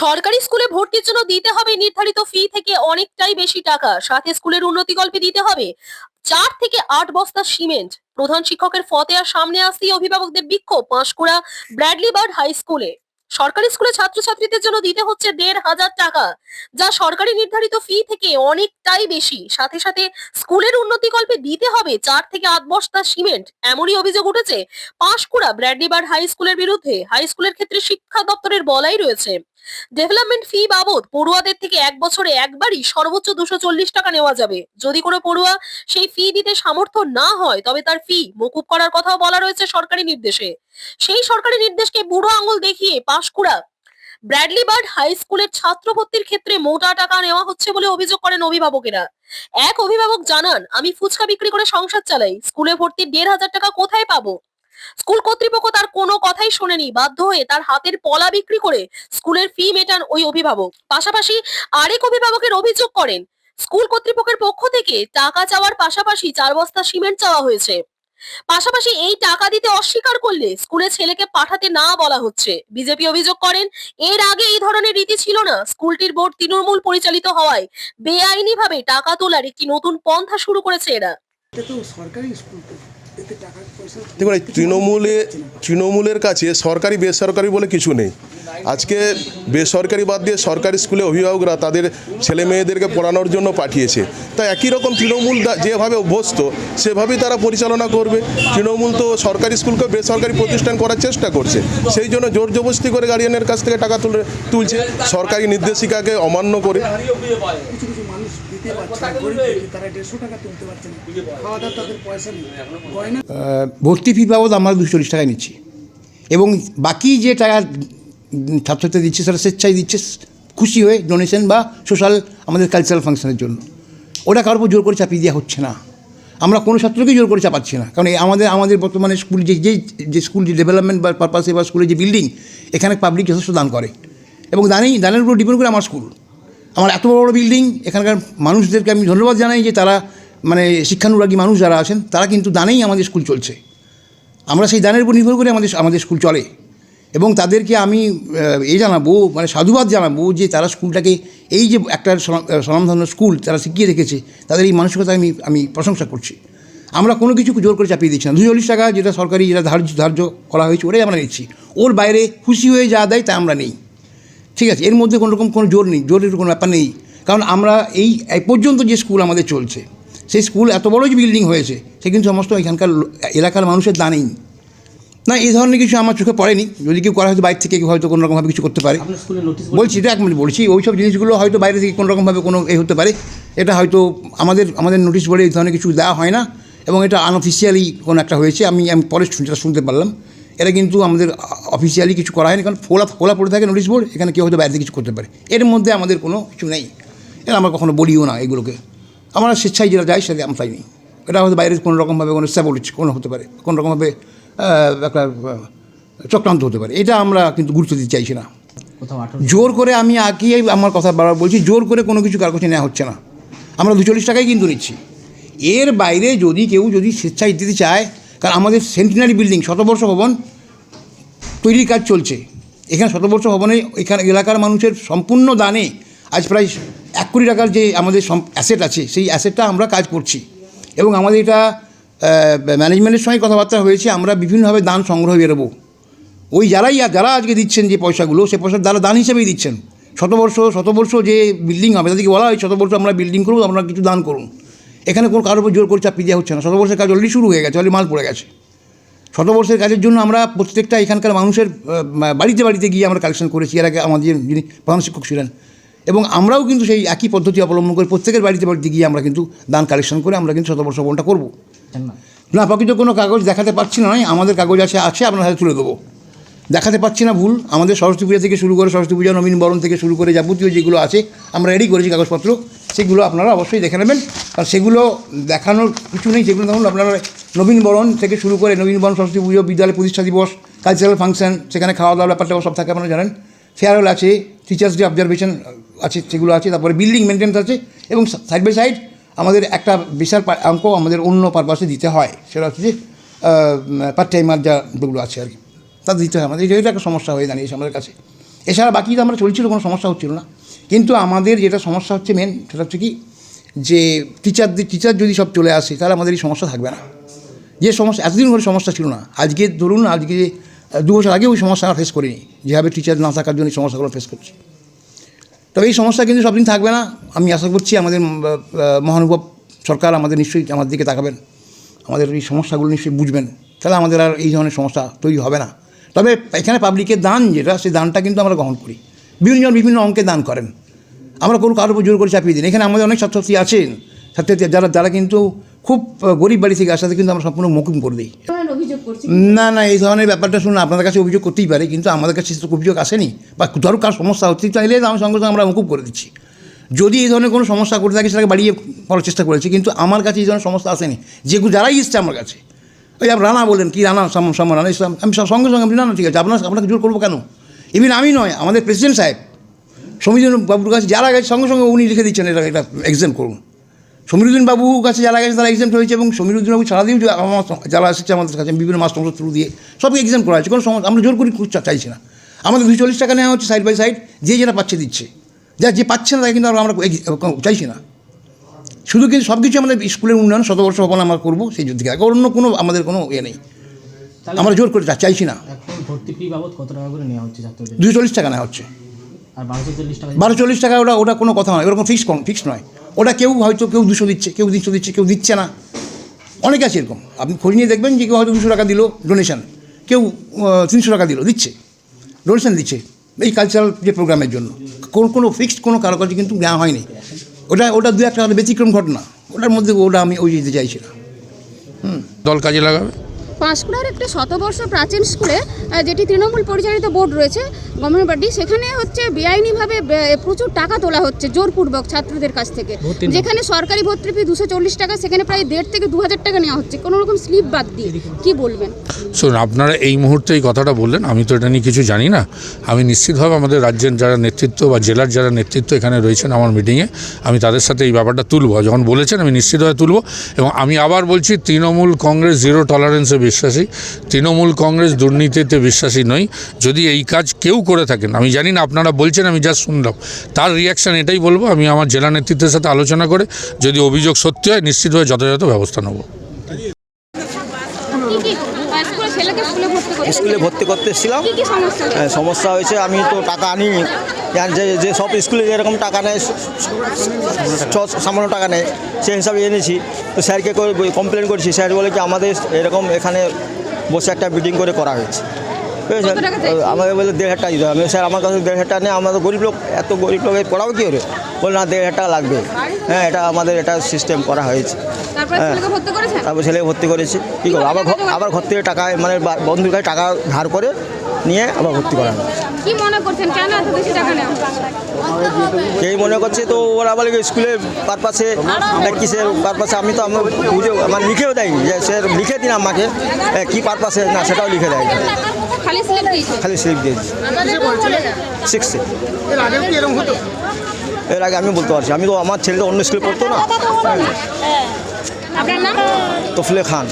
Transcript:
সরকারি স্কুলে ভর্তির জন্য দিতে হবে নির্ধারিত ফি থেকে অনেকটাই বেশি টাকা। সাথে স্কুলের উন্নতিকল্পে দিতে হবে। চার থেকে আট বস্তা সিমেন্ট। প্রধান শিক্ষকের ফতেয়ার সামনে আসতেই অভিভাবকদের বিক্ষোভ, পাঁশকুড়া ব্র্যাডলি বার্ড হাই স্কুলে। সরকারি স্কুলে ছাত্রছাত্রীদের জন্য দিতে হচ্ছে দেড় হাজার টাকা, যা সরকারি নির্ধারিত ফি থেকে অনেকটাই বেশি। সাথে সাথে স্কুলের উন্নতিকল্পে দিতে হবে চার থেকে আট বস্তা সিমেন্ট। এমনই অভিযোগ উঠেছে পাঁশকুড়া ব্র্যাডলি বার্ড হাই স্কুলের বিরুদ্ধে। হাই স্কুলের ক্ষেত্রে শিক্ষা দপ্তরের বলাই রয়েছে। ডেভেলপমেন্ট ফি বাবদ পড়ুয়াদের থেকে এক বছরে একবারই সর্বোচ্চ দুশো চল্লিশ টাকা নেওয়া যাবে। যদি কোনো পড়ুয়া সেই ফি দিতে সামর্থ্য না হয়, তবে তার ফি মকুব করার কথাও বলা রয়েছে সরকারি নির্দেশে। সেই সরকারি নির্দেশকে বুড়ো আঙুল দেখিয়ে পাশকুড়া ব্র্যাডলি বার্ড হাই স্কুলের ছাত্র ভর্তির ক্ষেত্রে মোটা টাকা নেওয়া হচ্ছে বলে অভিযোগ করেন অভিভাবকেরা। এক অভিভাবক জানান, আমি ফুচকা বিক্রি করে সংসার চালাই। স্কুলে ভর্তির দেড় হাজার টাকা কোথায় পাবো? স্কুল কর্তৃপক্ষ তার কোনো কথাই শোনেনি। বাধ্য হয়ে তার হাতের পলা বিক্রি করে স্কুলের ফি মেটান ওই অভিভাবক। পাশাপাশি আরেক অভিভাবকের অভিযোগ করেন, স্কুল কর্তৃপক্ষের পক্ষ থেকে টাকা চাওয়ার পাশাপাশি চার বস্তা সিমেন্ট চাওয়া হয়েছে। পাশাপাশি এই টাকা দিতে অস্বীকার করলে স্কুলে ছেলেকে পাঠাতে না বলা হচ্ছে। বিজেপি অভিযোগ করেন, এর আগে এই ধরনের রীতি ছিল না। স্কুলটির বোর্ড তৃণমূল পরিচালিত হওয়ায় বেআইনিভাবে টাকা তোলার একটি নতুন পন্থা শুরু করেছে এরা। এটা তো সরকারি স্কুল দেখুন, এই তৃণমূলে, তৃণমূলের কাছে সরকারি, বেসরকারি বলে কিছু নেই। আজকে বেসরকারি বাদ দিয়ে সরকারি স্কুলে অভিভাবকরা তাদের ছেলে মেয়েদেরকে পড়ানোর জন্য পাঠিয়েছে। তা একই রকম তৃণমূল যেভাবে অভ্যস্ত, সেভাবেই তারা পরিচালনা করবে। তৃণমূল তো সরকারি স্কুলকে বেসরকারি প্রতিষ্ঠান করার চেষ্টা করছে। সেই জন্য জোর জবরদস্তি করে গার্ডিয়ানের কাছ থেকে টাকা তুলে তুলছে। সরকারি নির্দেশিকাকে অমান্য করে। কিছু কিছু মানুষ দিতে পারছে না গরিব দুঃখী, তারা দেড়শো টাকা তুলতে পারছে খাওয়া দাওয়া তাদের পয়সা নেই। গয়না ভর্তি ফি বাবদ আমরা দুশো চল্লিশ টাকায় নিচ্ছি। এবং বাকি যে টাকা ছাত্রছাত্রী দিচ্ছে সেটা স্বেচ্ছায় দিচ্ছে খুশি হয়ে ডোনেশন বা সোশ্যাল আমাদের কালচারাল ফাংশনের জন্য। ওটা কারোর উপর জোর করে চাপিয়ে দেওয়া হচ্ছে না। আমরা কোনো ছাত্রকেই জোর করে চাপাচ্ছি না। কারণ আমাদের আমাদের বর্তমানে স্কুল যে যে যে স্কুল যে ডেভেলপমেন্ট বা পারপাসে বা স্কুলের যে বিল্ডিং এখানে পাবলিক যথেষ্ট দান করে। এবং দানেই দানের উপর ডিপেন্ড করে আমার স্কুল আমার এত বড় বিল্ডিং এখানকার মানুষদেরকে আমি ধন্যবাদ জানাই যে তারা মানে শিক্ষানুরাগী মানুষ যারা আছেন, তারা কিন্তু দানেই আমাদের স্কুল চলছে। আমরা সেই দানের উপর নির্ভর করে আমাদের আমাদের স্কুল চলে। এবং তাদেরকে আমি এ জানাব মানে সাধুবাদ জানাব যে তারা স্কুলটাকে এই যে একটা স্বনামধন্য স্কুল তারা শিখিয়ে রেখেছে, তাদের এই মানসিকতা আমি আমি প্রশংসা করছি। আমরা কোনো কিছু জোর করে চাপিয়ে দিচ্ছি না। দুশো চল্লিশ টাকা যেটা সরকারি, যেটা ধার্য ধার্য করা হয়েছে, ওটাই আমরা নিচ্ছি। ওর বাইরে খুশি হয়ে যা দেয় তা আমরা নেই। ঠিক আছে এর মধ্যে কোনো রকম কোনো জোর নেই জোরের কোনো ব্যাপার নেই। কারণ আমরা এই এই পর্যন্ত যে স্কুল আমাদের চলছে সেই স্কুল এত বড় যে বিল্ডিং হয়েছে সে কিন্তু সমস্ত এখানকার এলাকার মানুষের দানেই। না এই ধরনের কিছু আমার চোখে পড়েনি যদি কেউ করা হয়তো বাইরে থেকে হয়তো কোনো রকমভাবে কিছু করতে পারে। বলছি এটা এক মিনিট বলছি ওই সব জিনিসগুলো হয়তো বাইরে থেকে কোনো রকমভাবে কোনো এ হতে পারে। এটা হয়তো আমাদের আমাদের নোটিশ বোর্ডে এই ধরনের কিছু দেওয়া হয় না এবং এটা আনঅফিসিয়ালি কোনো একটা হয়েছে আমি আমি পরে শুনতে পারলাম। এটা কিন্তু আমাদের অফিসিয়ালি কিছু করা হয়নি কারণ খোলা খোলা পড়ে থাকে নোটিশ বোর্ড এখানে কেউ হয়তো বাইরে কিছু করতে পারে। এর মধ্যে আমাদের কোনো কিছু নেই। এটা আমরা কখনো বলিও না এগুলোকে। আমরা স্বেচ্ছায় যেটা যাই সেটা আমরাই নেই। এটা হয়তো বাইরে কোনো রকমভাবে কোনো স্যাবলিজ কোনো হতে পারে কোনো রকমভাবে একটা চক্রান্ত হতে পারে। এটা আমরা কিন্তু গুরুত্ব দিতে চাইছি না। জোর করে আমি আগেই আমার কথা বারবার বলছি জোর করে কোনো কিছু কার কাছে নেওয়া হচ্ছে না। আমরা দু চল্লিশ টাকাই কিন্তু নিচ্ছি। এর বাইরে যদি কেউ যদি স্বেচ্ছায় দিতে চায় কারণ আমাদের সেন্টিনারি বিল্ডিং শতবর্ষ ভবন তৈরির কাজ চলছে। এখানে শতবর্ষ ভবনে এখানে এলাকার মানুষের সম্পূর্ণ দানে আজ প্রায় এক কোটি টাকার যে আমাদের অ্যাসেট আছে, সেই অ্যাসেটটা আমরা কাজ করছি। এবং আমাদের এটা ম্যানেজমেন্টের সঙ্গে কথাবার্তা হয়েছে, আমরা বিভিন্নভাবে দান সংগ্রহ বেরোবো। ওই যারাই যারা আজকে দিচ্ছেন যে পয়সাগুলো, সে পয়সা তারা দান হিসেবেই দিচ্ছেন। শতবর্ষ শতবর্ষ যে বিল্ডিং হবে, তাদেরকে বলা হয় শতবর্ষ আমরা বিল্ডিং করুন আপনারা কিছু দান করুন। এখানে কোনো কারোর উপর জোর করে চাপিয়ে দেওয়া হচ্ছে না। শতবর্ষের কাজ অলরেডি শুরু হয়ে গেছে অলরেডি মাল পড়ে গেছে। শতবর্ষের কাজের জন্য আমরা প্রত্যেকটা এখানকার মানুষের বাড়িতে বাড়িতে গিয়ে আমরা কালেকশন করেছি। এর আগে আমাদের যিনি প্রধান শিক্ষক ছিলেন। এবং আমরাও কিন্তু সেই একই পদ্ধতি অবলম্বন করে প্রত্যেকের বাড়িতে বাড়িতে গিয়ে আমরা কিন্তু দান কালেকশন করে আমরা কিন্তু শতবর্ষ বনটা করব। না প্রকৃত কোনো কাগজ দেখাতে পারছি না নয়। আমাদের কাগজ আছে আছে আপনার হাতে তুলে দেবো। দেখাতে পাচ্ছি না ভুল। আমাদের সরস্বতী পূজা থেকে শুরু করে সরস্বতী পূজা নবীন বরণ থেকে শুরু করে যাবতীয় যেগুলো আছে আমরা রেডি করেছি কাগজপত্র। সেগুলো আপনারা অবশ্যই দেখে নেবেন। আর সেগুলো দেখানোর কিছু নেই। যেগুলো ধরুন আপনারা নবীন বরণ থেকে শুরু করে নবীন বরণ, সরস্বতী পুজো, বিদ্যালয় প্রতিষ্ঠা দিবস কালচারাল ফাংশন সেখানে খাওয়া দাওয়ার ব্যাপারটা সব থাকে আপনারা জানেন। ফেয়ারওয়েল আছে টিচার্স ডে অবজারভেশন আছে, সেগুলো আছে। তারপরে বিল্ডিং মেনটেন্স আছে এবং সাইড বাই সাইড আমাদের একটা বিশাল অঙ্ক আমাদের অন্য পারপাসে দিতে হয়। সেটা হচ্ছে যে পার্ট টাইমার যা যেগুলো আছে আর কি। তা দিতে হয় আমাদের। এটা একটা সমস্যা হয়ে দাঁড়িয়েছে আমাদের কাছে। এছাড়া বাকি তো আমরা চলছিল, কোনো সমস্যা হচ্ছিল না। কিন্তু আমাদের যেটা সমস্যা হচ্ছে মেন সেটা হচ্ছে কি, যে টিচারদের টিচার যদি সব চলে আসে, তাহলে আমাদের এই সমস্যা থাকবে না। যে সমস্যা এতদিন ধরে সমস্যা ছিল না। আজকে ধরুন, আজকে দু বছর আগে ওই সমস্যা ফেস করিনি, যেভাবে টিচার না থাকার জন্য এই সমস্যাগুলো ফেস করছি। তবে এই সমস্যা কিন্তু সবদিন থাকবে না। আমি আশা করছি আমাদের মহানুভব সরকার আমাদের নিশ্চয়ই আমার দিকে তাকাবেন। আমাদের এই সমস্যাগুলো নিশ্চয়ই বুঝবেন। তাহলে আমাদের আর এই ধরনের সমস্যা তৈরি হবে না। তবে এখানে পাবলিকের দান যেটা, সেই দানটা কিন্তু আমরা গ্রহণ করি। বিভিন্নজন বিভিন্ন অঙ্কে দান করেন। আমরা কোনো কারোর উপর জোর করে চাপিয়ে দিন এখানে আমাদের অনেক ছাত্রছাত্রী আছেন ছাত্রছাত্রী যারা যারা কিন্তু খুব গরিব বাড়ি থেকে আসাতে কিন্তু আমরা সম্পূর্ণ মকুম করে দিই। না না এই ধরনের ব্যাপারটা শুনুন আপনাদের কাছে অভিযোগ করতেই পারে কিন্তু আমাদের কাছে অভিযোগ আসেনি। বা ধরো কার সমস্যা হচ্ছে চাইলে আমি সঙ্গে সঙ্গে আমরা মুকুব করে দিচ্ছি। যদি এই ধরনের কোনো সমস্যা করে থাকে সেটাকে বাড়িয়ে করার চেষ্টা করেছি কিন্তু আমার কাছে এই ধরনের সমস্যা আসেনি। যেগুলো যারাই এসছে আমার কাছে। ওই আপনি রানা বলেন কি রানা সাম সাম রানা ইসলাম আমি সঙ্গে সঙ্গে না না ঠিক আছে আপনার আপনাকে জোর করব কেন? ইভিন আমি নয়, আমাদের প্রেসিডেন্ট সাহেব সমীরণ বাবুর কাছে যারা গেছে, সঙ্গে সঙ্গে উনি লিখে দিচ্ছেন এটা এটা এক্সাম করুন। সমীরুদ্দিন বাবুর কাছে যারা গেছে, তারা এক্সাম হয়েছে এবং সমীরুদ্দিন বাবু ছাড়া আমার যারা এসেছে আমাদের কাছে, বিভিন্ন মাস থ্রু দিয়ে সবকে এক্সাম করা হয়েছে। কোনো সমস্যা আমরা জোর করি চাইছি না। আমাদের দুশো চল্লিশ টাকা নেওয়া হচ্ছে সাইড বাই সাইড যে যেটা পাচ্ছে দিচ্ছে। যা যে পাচ্ছে না, তাকে কিন্তু আমরা চাইছি না। শুধু কিন্তু সব কিছু আমাদের স্কুলের উন্নয়ন, শতবর্ষ ভবন আমরা করব, সেই দিকে অন্য কোনো আমাদের কোনো ইয়ে নেই। আমরা জোর করে চাইছি না। এখন ভর্তি ফি বাবদ কত টাকা করে নেওয়া হচ্ছে ছাত্রদের? দুশো চল্লিশ টাকা নেওয়া হচ্ছে। বারো চল্লিশ টাকা ওটা ওটা কোনো কথা নয়। ওরকম ফিক্স ফিক্স নয়। ওটা কেউ হয়তো কেউ দুশো দিচ্ছে কেউ দুশো দিচ্ছে কেউ দিচ্ছে না। অনেকে আছে এরকম। আপনি খোঁজ নিয়ে দেখবেন যে কেউ হয়তো দুশো টাকা দিল ডোনেশন কেউ তিনশো টাকা দিল দিচ্ছে। ডোনেশন দিচ্ছে। এই কালচারাল যে প্রোগ্রামের জন্য। কোন কোনো ফিক্সড কোনো কারোকাজি কিন্তু নেওয়া হয়নি। ওটা ওটা দু একটা ব্যতিক্রম ঘটনা। ওটার মধ্যে ওটা আমি ওই দিতে চাইছি না। দল কাজে লাগাবে? পাঁশকুড়ার একটি শতবর্ষ প্রাচীন স্কুলে যেটি তৃণমূল পরিচালিত বোর্ড রয়েছে গভর্নমেন্ট বাড়ি সেখানে হচ্ছে বেআইনিভাবে প্রচুর টাকা তোলা হচ্ছে জোরপূর্বক ছাত্রদের কাছ থেকে। যেখানে সরকারি ভর্তি ফি দুশো চল্লিশ টাকা সেখানে প্রায় দেড় থেকে দু হাজার টাকা নেওয়া হচ্ছে। কোনো রকম স্লিপ বাদ দিয়ে কি বলবেন? শুনুন আপনারা এই মুহূর্তে এই কথাটা বললেন আমি তো এটা নিয়ে কিছু জানি না। আমি নিশ্চিতভাবে আমাদের রাজ্যের যারা নেতৃত্ব বা জেলার যারা নেতৃত্ব এখানে রয়েছেন আমার মিটিংয়ে আমি তাদের সাথে এই ব্যাপারটা তুলব। যখন বলেছেন আমি নিশ্চিতভাবে তুলব। এবং আমি আবার বলছি তৃণমূল কংগ্রেস জিরো টলারেন্সে বিশ্বাসী। তৃণমূল কংগ্রেস দুর্নীতিতে বিশ্বাসী নই। যদি এই কাজ কেউ করে থাকেন, আমি জানি না আপনারা বলছেন, আমি যা শুনলাম, তার রিয়াকশান এটাই বলব, আমি আমার জেলা নেতৃত্বের সাথে আলোচনা করে যদি অভিযোগ সত্যি হয় নিশ্চিতভাবে যথাযথ ব্যবস্থা নেব কি কি স্কুলে ভর্তি করতে এসেছিলাম। সমস্যা? হ্যাঁ, সমস্যা হয়েছে আমি তো টাকা আনিনি জান যে যে সব স্কুলে যেরকম টাকা নেয় সামান্য টাকা নেয় সেই হিসাবে এনেছি। তো স্যারকে কমপ্লেন করেছি। স্যার বলে কি আমাদের এরকম এখানে বসে একটা মিটিং করে করা হয়েছে। কত আমাকে বলে দেড় হাজার টাকা দিতে হবে। স্যার আমার কাছে দেড় হাজার টাকা নেই। আমাদের গরিব লোক এত গরিব লোকের পড়াবো কী করে? বলে না দেড় হাজার টাকা লাগবে। হ্যাঁ এটা আমাদের এটা সিস্টেম করা হয়েছে। তারপরে হ্যাঁ। ছেলেকে ভর্তি করেছেন? তারপর ছেলেকে ভর্তি করেছি। কী করব? আবার ঘর- আবার ঘর থেকে টাকা মানে বন্ধুর কাছে টাকা ধার করে নিয়ে আবার ভর্তি করানো কি মনে করছেন? কেন এত বেশি টাকা নেওয়া এই মনে করছে তো ওরা বলে কি স্কুলের পারপাসে কিসের পারপাসে আমি তো আমার বুঝে আমার লিখেও দেয়নি যে স্যার লিখে দিন আমাকে। এ, কি পারপাসে? না সেটাও লিখে দেয়নি। খালি স্লিপ দিয়েছে? খালি স্লিপ দিয়েছি। সিক্সে এর আগে আমি বলতে পারছি। আমি তো আমার ছেলে তো অন্য স্কুলে পড়তো না। আপনার নাম? তফলে খান।